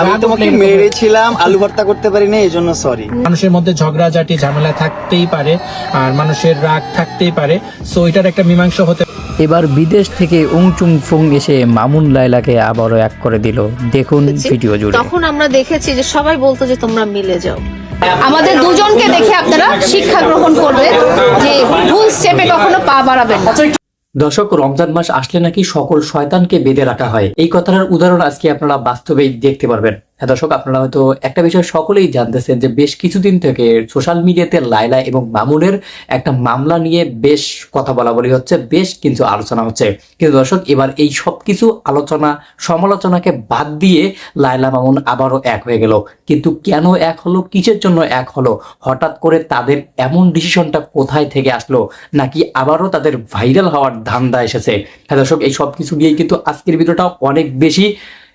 আমি তোমাকে মেরেছিলাম আলু ভর্তা করতে পারি না এই জন্য সরি মানুষের মধ্যে ঝগড়াঝাটি ঝামেলা থাকতেই পারে আর মানুষের রাগ থাকতেই পারে। সো এটার একটা মীমাংসা হতে এবার বিদেশ থেকে উংচুং ফুং এসে মামুন লাইলাকে আবারও এক করে দিল। দেখুন ভিডিও জুড়ে। তখন আমরা দেখেছি যে সবাই বলতো যে তোমরা মিলে যাও। আমাদের দুজনকে দেখে আপনারা শিক্ষা গ্রহণ করবেন যে ভুল স্টেপে কখনো পা বাড়াবেন দর্শক রমজান মাস আসলে নাকি সকল শয়তানকে বেঁধে রাখা হয়। এই কথাটার উদাহরণ আজকে আপনারা বাস্তবেই দেখতে পারবেন। হ্যাঁ দর্শক, আপনারা হয়তো একটা বিষয় সকলেই জানতেছেন যে বেশ কিছুদিন থেকে সোশ্যাল মিডিয়াতে লাইলা এবং মামুনের একটা মামলা নিয়ে বেশ কথা বলা বলি হচ্ছে, বেশ কিছু আলোচনা হচ্ছে। কিন্তু দর্শক, এবার এই সব কিছু আলোচনা, সমালোচনাকে বাদ দিয়ে লাইলা মামুন আবারও এক হয়ে গেল। কিন্তু কেন এক হলো, কিসের জন্য এক হলো, হঠাৎ করে তাদের এমন ডিসিশনটা কোথায় থেকে আসলো, নাকি আবারও তাদের ভাইরাল হওয়ার ধান্দা এসেছে? হ্যাঁ দর্শক, এই সব কিছু নিয়েই কিন্তু আজকের ভিডিওটা অনেক বেশি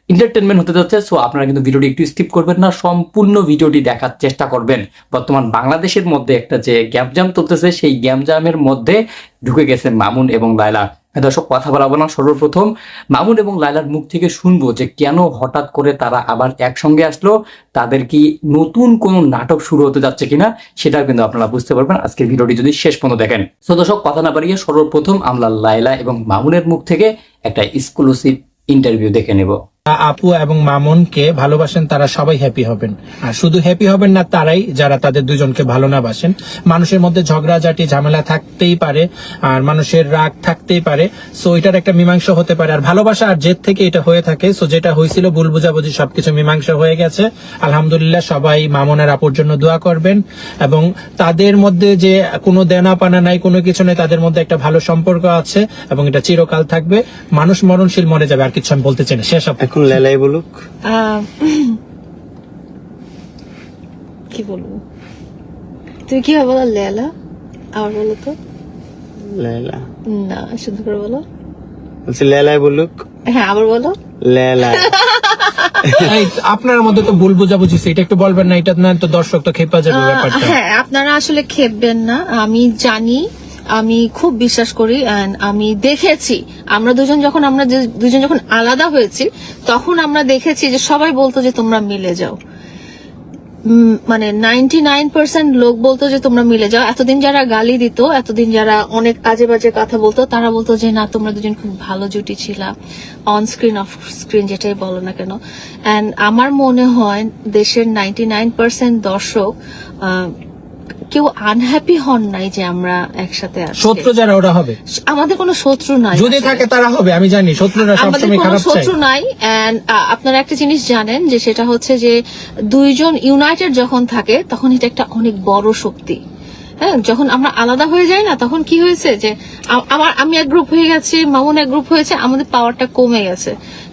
এন্টারটেনমেন্ট হতে যাচ্ছে সো আপনারা কিন্তু ভিডিওটি একটু স্কিপ করবেন না সম্পূর্ণ ভিডিওটি দেখার চেষ্টা করবেন। বর্তমান বাংলাদেশের মধ্যে একটা যে গ্যামজাম চলতেছে সেই গ্যামজামের মধ্যে ঢুকে গেছে মামুন এবং লায়লা। হ্যাঁ, দর্শক কথা বলাবো না সর্বপ্রথম মামুন এবং লায়লার মুখ থেকে শুনব যে কেন হঠাৎ করে তারা আবার একসঙ্গে আসলো তাদের কি নতুন কোনো নাটক শুরু হতে যাচ্ছে কিনা সেটা কিন্তু আপনারা বুঝতে পারবেন। আজকের ভিডিওটি যদি শেষ পর্যন্ত দেখেন। তো দর্শক কথা না বাড়িয়ে সর্বপ্রথম আমরা লায়লা এবং মামুনের মুখ থেকে একটা এক্সক্লুসিভ ইন্টারভিউ দেখে নেব। আপু এবং মামুনকে ভালোবাসেন, তারা সবাই হ্যাপি হবেন। আর শুধু হ্যাপি হবেন না, তারাই যারা তাদের দুজনকে ভালো না বাসেন। মানুষের মধ্যে ঝগড়াঝাটি, ঝামেলা থাকতেই পারে, আর মানুষের রাগ থাকতেই পারে। সো এটার একটা মীমাংসা হতে পারে। আর ভালোবাসা আর জেদ থেকে এটা হয়ে থাকে। সো যেটা হয়েছিল ভুল বুঝাবুঝি, সবকিছু মীমাংসা হয়ে গেছে। আলহামদুলিল্লাহ, সবাই মামুনের আপুর জন্য দোয়া করবেন। এবং তাদের মধ্যে যে কোনো দেনা পানা নাই, কোনো কিছু নেই, তাদের মধ্যে একটা ভালো সম্পর্ক আছে। এবং এটা চিরকাল থাকবে। মানুষ মরণশীল মরে যাবে, আর কিছু আমি বলতে চাই না। শেষ এখন লেলাই বলুক। কি বলব? তুমি কি বলো লেলা? আবার বলো তো। লেলা। না শুধু করে বলো। বলছি লেলাই বলুক। হ্যাঁ আবার বলো। লেলা। আপনার মধ্যে তো ভুল বুঝাবুঝি এটা একটু বলবেন না এটা না তো দর্শক তো খেপা যাবে ব্যাপারটা। হ্যাঁ আপনারা আসলে খেপবেন না আমি জানি আমি খুব বিশ্বাস করি and আমি দেখেছি। আমরা দুজন যখন, আমরা দুজন যখন আলাদা হয়েছি, তখন আমরা দেখেছি যে সবাই বলতো যে তোমরা মিলে যাও। মানে নাইনটি নাইন পার্সেন্ট লোক বলতো যে তোমরা মিলে যাও। এতদিন যারা গালি দিত, এতদিন যারা অনেক আজে বাজে কথা বলতো, তারা বলতো যে না, তোমরা দুজন খুব ভালো জুটি ছিলা। অন স্ক্রিন অফ স্ক্রিন যেটাই বলো না কেন। অ্যান্ড আমার মনে হয় দেশের নাইনটি নাইন পার্সেন্ট দর্শক কেউ আনহ্যাপি হন নাই যে আমরা একসাথে শত্রু যারা ওরা হবে। আমাদের কোনো শত্রু নাই। যদি থাকে তারা হবে আমি জানি শত্রুরা সবসময় খারাপ চায়। শত্রু নাই এন্ড আপনারা একটা জিনিস জানেন যে সেটা হচ্ছে যে দুইজন ইউনাইটেড যখন থাকে তখন এটা একটা অনেক বড় শক্তি। হ্যাঁ যখন আমরা আলাদা হয়ে যাই না, তখন কি হয়েছে যে আমার, আমি এক গ্রুপ হয়ে গেছি, মামুন এক গ্রুপ হয়েছে, আমাদের পাওয়ারটা কমে গেছে।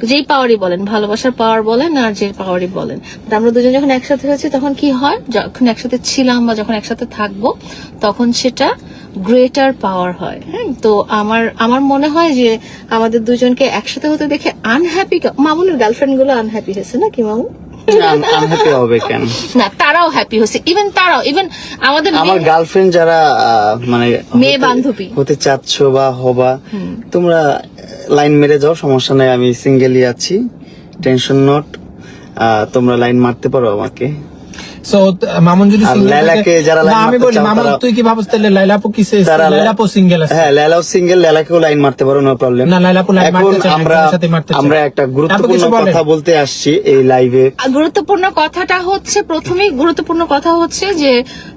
যেই পাওয়ারই বলেন, ভালোবাসার পাওয়ার বলেন আর যে পাওয়ারই বলেন। আমরা দুজন যখন একসাথে হয়েছি, তখন কি হয়, যখন একসাথে ছিলাম বা যখন একসাথে থাকব, তখন সেটা গ্রেটার পাওয়ার হয়। হ্যাঁ তো আমার আমার মনে হয় যে, আমাদের দুজনকে একসাথে হতে দেখে আনহ্যাপি মামুনের গার্লফ্রেন্ডগুলো আনহ্যাপি হয়েছে নাকি মামু আনহ্যাপি হবে কেন না তারাও হ্যাপি ইভেন তারাও ইভেন আমাদের আমার গার্লফ্রেন্ড যারা মানে মেয়ে হতে- বান্ধবী। হতে চাচ্ছ বা হবা তোমরা লাইন মেরে যাও সমস্যা নাই আমি সিঙ্গেলই আছি টেনশন নট তোমরা লাইন মারতে পারো আমাকে। সো মামুন যদি আর single লায়লাকে থাকে- যারা লাইন আমি বলি মামুন তুই কি ভাবছ তাহলে লাইলাপু কিসে তারা লাইলাপু সিঙ্গেল আছে। হ্যাঁ লাইলাও সিঙ্গেল লাইলাকেও লাইন মারতে পারো নো প্রবলেম না, লায়লাপু লাইন মারতে চায় আমরা সাথে মারতে আমরা একটা গুরুত্বপূর্ণ কথা বলতে আসছি এই লাইভে গুরুত্বপূর্ণ কথাটা হচ্ছে প্রথমেই গুরুত্বপূর্ণ কথা হচ্ছে যে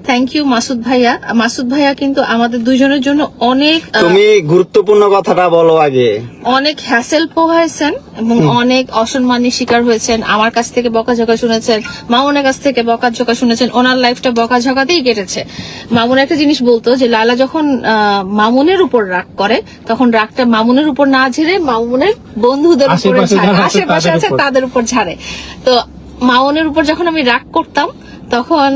থ্যাংক ইউ মাসুদ ভাইয়া। মাসুদ ভাইয়া কিন্তু আমাদের দুজনের জন্য অনেক তুমি গুরুত্বপূর্ণ কথাটা বলো আগে। অনেক হ্যাসেল পোহাইছেন এবং অনেক অসম্মানের শিকার হয়েছেন আমার কাছ থেকে বকাঝকা শুনেছেন মামুনের কাছ থেকে বকাঝকা শুনেছেন ওনার লাইফটা বকাঝকাতেই কেটেছে। মামুন একটা জিনিস বলতো যে লালা যখন মামুনের উপর রাগ করে তখন রাগটা মামুনের উপর না ঝেড়ে মামুনের বন্ধুদের উপরে আশেপাশে। আছে তাদের উপর। ঝাড়ে। তো মামুনের উপর যখন আমি রাগ করতাম তখন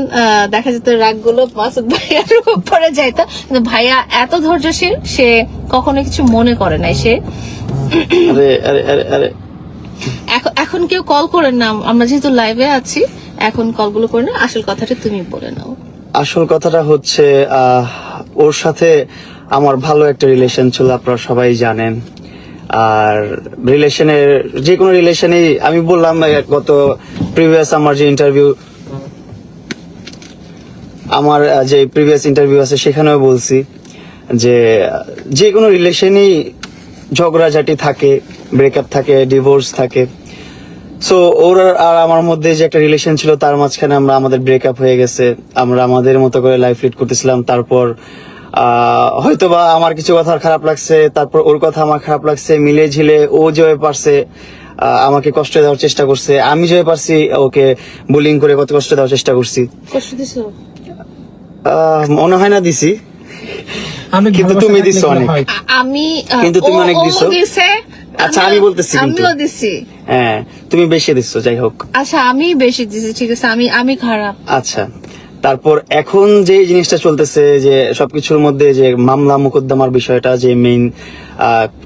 দেখা যেত রাগগুলো মাসুদ ভাইয়ার উপরে যাইতো। কিন্তু ভাইয়া এত ধৈর্যশীল সে কখনো কিছু মনে করে নাই। সে এখন কেউ কল করেন না আমরা যেহেতু লাইভে আছি। এখন কলগুলো করে না আসল কথাটা তুমি বলে নাও। আসল কথাটা হচ্ছে ওর সাথে আমার ভালো একটা রিলেশন ছিল, আপনারা সবাই জানেন। আর রিলেশনের যে কোনো রিলেশনে আমি বললাম গত প্রিভিয়াস আমার যে ইন্টারভিউ আমার যে প্রিভিয়াস ইন্টারভিউ আছে, সেখানেও বলছি যে যে কোনো রিলেশনেই ঝগড়াঝাটি থাকে ব্রেকআপ থাকে ডিভোর্স থাকে সো ওর আর আমার মধ্যে যে একটা রিলেশন ছিল তার মাঝখানে আমরা আমাদের ব্রেকআপ হয়ে গেছে। আমরা আমাদের মতো করে লাইফ লিড করতেছিলাম। তারপর আহ, হয়তোবা আমার কিছু কথা খারাপ লাগছে তারপর ওর কথা আমার খারাপ লাগছে মিলে ঝিলে ও যেভাবে পারছে আহ, আমাকে কষ্ট দেওয়ার চেষ্টা করছে। আমি যেভাবে পারছি ওকে বুলিং করে কত কষ্ট দেওয়ার চেষ্টা করছি। আহ, মনে হয় না দিছি। আমি কিন্তু তুমি দিছো অনেক। আমি কিন্তু তুমি অনেক দিছো। আচ্ছা, আমি বলতেছি আমিও দিছি। হ্যাঁ তুমি বেশি দিচ্ছ যাই হোক। আচ্ছা আমি বেশি দিছি ঠিক আছে আমি আমি খারাপ। আচ্ছা তারপর এখন যে জিনিসটা চলতেছে যে সবকিছুর মধ্যে যে মামলা মোকদ্দমার বিষয়টা যে মেইন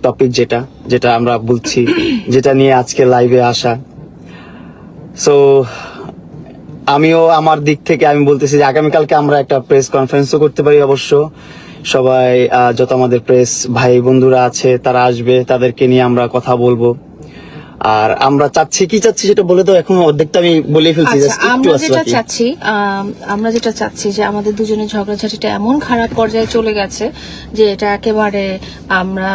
টপিক যেটা যেটা আমরা বলছি যেটা নিয়ে আজকে লাইভে আসা। সো আমিও আমার দিক থেকে আমি বলতেছি যে আগামীকালকে আমরা একটা প্রেস কনফারেন্সও করতে পারি অবশ্য। সবাই যত আমাদের প্রেস ভাই বন্ধুরা আছে তারা আসবে তাদেরকে নিয়ে আমরা কথা বলব। আর আমরা চাচ্ছি কি চাচ্ছি সেটা বলে তো এখন অর্ধেকটা আমি বলে ফেলছি আচ্ছা আমরা যেটা চাচ্ছি আমরা যেটা চাচ্ছি যে আমাদের দুজনের ঝগড়াঝাটিটা এমন খারাপ পর্যায়ে চলে গেছে যে এটা একেবারে আমরা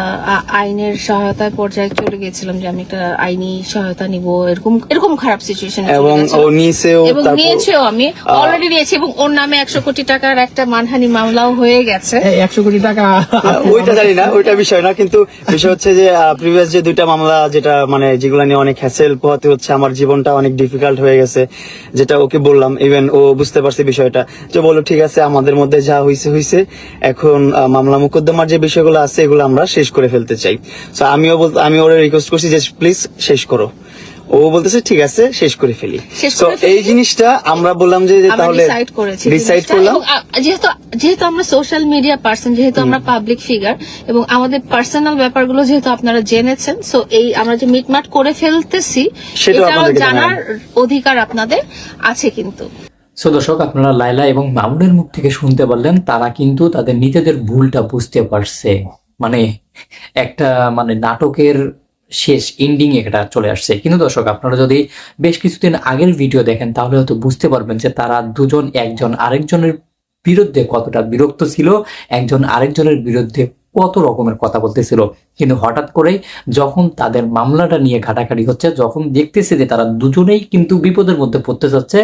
আইনের সহায়তায় পর্যায়ে চলে গেছিলাম যে আমি একটা আইনি সহায়তা নিব এরকম এরকম খারাপ সিচুয়েশন এবং ও নিয়েছেও এবং নিয়েছেও আমি অলরেডি নিয়েছি এবং ওর নামে একশো কোটি টাকার একটা মানহানি মামলাও হয়ে গেছে। একশো কোটি টাকা ওইটা জানি না ওইটা বিষয় না কিন্তু বিষয় হচ্ছে যে প্রিভিয়াস যে দুইটা মামলা যেটা মানে যেগুলো নিয়ে অনেক হ্যাসেল পোহাতে হচ্ছে। আমার জীবনটা অনেক ডিফিকাল্ট হয়ে গেছে। যেটা ওকে বললাম ইভেন ও বুঝতে পারছে বিষয়টা। যে বলো ঠিক আছে, আমাদের মধ্যে যা হয়েছে হয়েছে এখন মামলা মোকদ্দমার যে বিষয়গুলো আছে, এগুলো আমরা শেষ করে ফেলতে চাই। তো আমিও আমি ওরা রিকোয়েস্ট করছি যে প্লিজ শেষ করো। ও বলতেছে ঠিক আছে শেষ করে ফেলি। তো এই জিনিসটা আমরা বললাম যে তাহলে ডিসাইড করেছি ডিসাইড জিনিসটা। করলাম। যেহেতু যেহেতু আমরা সোশ্যাল মিডিয়া পার্সন যেহেতু আমরা পাবলিক ফিগার এবং আমাদের পার্সোনাল ব্যাপারগুলো যেহেতু আপনারা জেনেছেন সো এই আমরা যে মিটমাট করে ফেলতেছি আপনাদেরকে জানার অধিকার আপনাদের আছে কিন্তু। সো দর্শক আপনারা লাইলা এবং মামুনের মুখ থেকে শুনতে পারলেন তারা কিন্তু তাদের নিজেদের ভুলটা বুঝতে পারছে। মানে একটা মানে নাটকের শেষ এন্ডিং এটা চলে আসছে। কিন্তু দর্শক, আপনারা যদি বেশ কিছুদিন আগের ভিডিও দেখেন, তাহলে হয়তো বুঝতে পারবেন যে তারা দুজন, একজন আরেকজনের বিরুদ্ধে কতটা বিরক্ত ছিল, একজন আরেকজনের বিরুদ্ধে কত রকমের কথা বলতেছিল। কিন্তু হঠাৎ করেই যখন তাদের মামলাটা নিয়ে ঘাটাঘাটি হচ্ছে, যখন দেখতেছে যে তারা দুজনেই কিন্তু বিপদের মধ্যে পড়তে যাচ্ছে,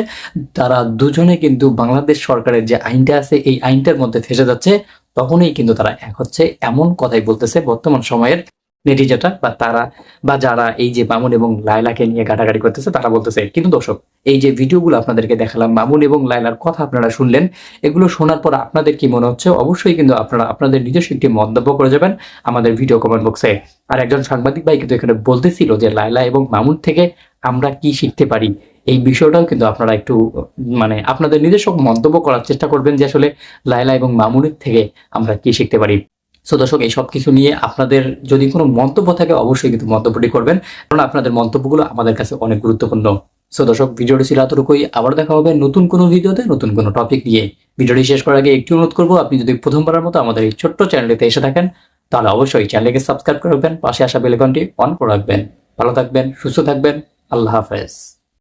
তারা দুজনে কিন্তু বাংলাদেশ সরকারের যে আইনটা আছে, এই আইনটার মধ্যে ফেসে যাচ্ছে, তখনই কিন্তু তারা এক হচ্ছে এমন কথাই বলতেছে বর্তমান সময়ের নেটিজেটা বা তারা বা যারা এই যে মামুন এবং লায়লাকে নিয়ে ঘাটাঘাটি করতেছে, তারা বলতেছে, কিন্তু দর্শক, এই যে ভিডিওগুলো আপনাদেরকে দেখালাম, মামুন এবং লায়লার কথা আপনারা শুনলেন, এগুলো শোনার পর আপনাদের কি মনে হচ্ছে? অবশ্যই কিন্তু আপনারা আপনাদের নিজস্ব একটি মন্তব্য করে যাবেন আমাদের ভিডিও কমেন্ট বক্সে আর একজন সাংবাদিক ভাই কিন্তু এখানে বলতেছিল যে লায়লা এবং মামুন থেকে আমরা কি শিখতে পারি? এই বিষয়টাও কিন্তু আপনারা একটু মানে আপনাদের নিজস্ব মন্তব্য করার চেষ্টা করবেন যে আসলে লায়লা এবং মামুনের থেকে আমরা কি শিখতে পারি। সো দর্শক, এই সব কিছু নিয়ে আপনাদের যদি কোনো মন্তব্য থাকে, অবশ্যই কিন্তু মন্তব্যটি করবেন। কারণ আপনাদের মন্তব্যগুলো আমাদের কাছে অনেক গুরুত্বপূর্ণ। সো দর্শক, ভিডিওটি ছিল এতটুকুই। আবার দেখা হবে নতুন কোনো ভিডিওতে, নতুন কোনো টপিক নিয়ে। ভিডিওটি শেষ করার আগে একটি অনুরোধ করব, আপনি যদি প্রথমবারের মতো আমাদের এই ছোট্ট চ্যানেলটিতে এসে থাকেন, তাহলে অবশ্যই চ্যানেলকে সাবস্ক্রাইব করে রাখবেন, পাশে আসা বেলেকনটি অন করে রাখবেন। ভালো থাকবেন, সুস্থ থাকবেন। আল্লাহ হাফেজ।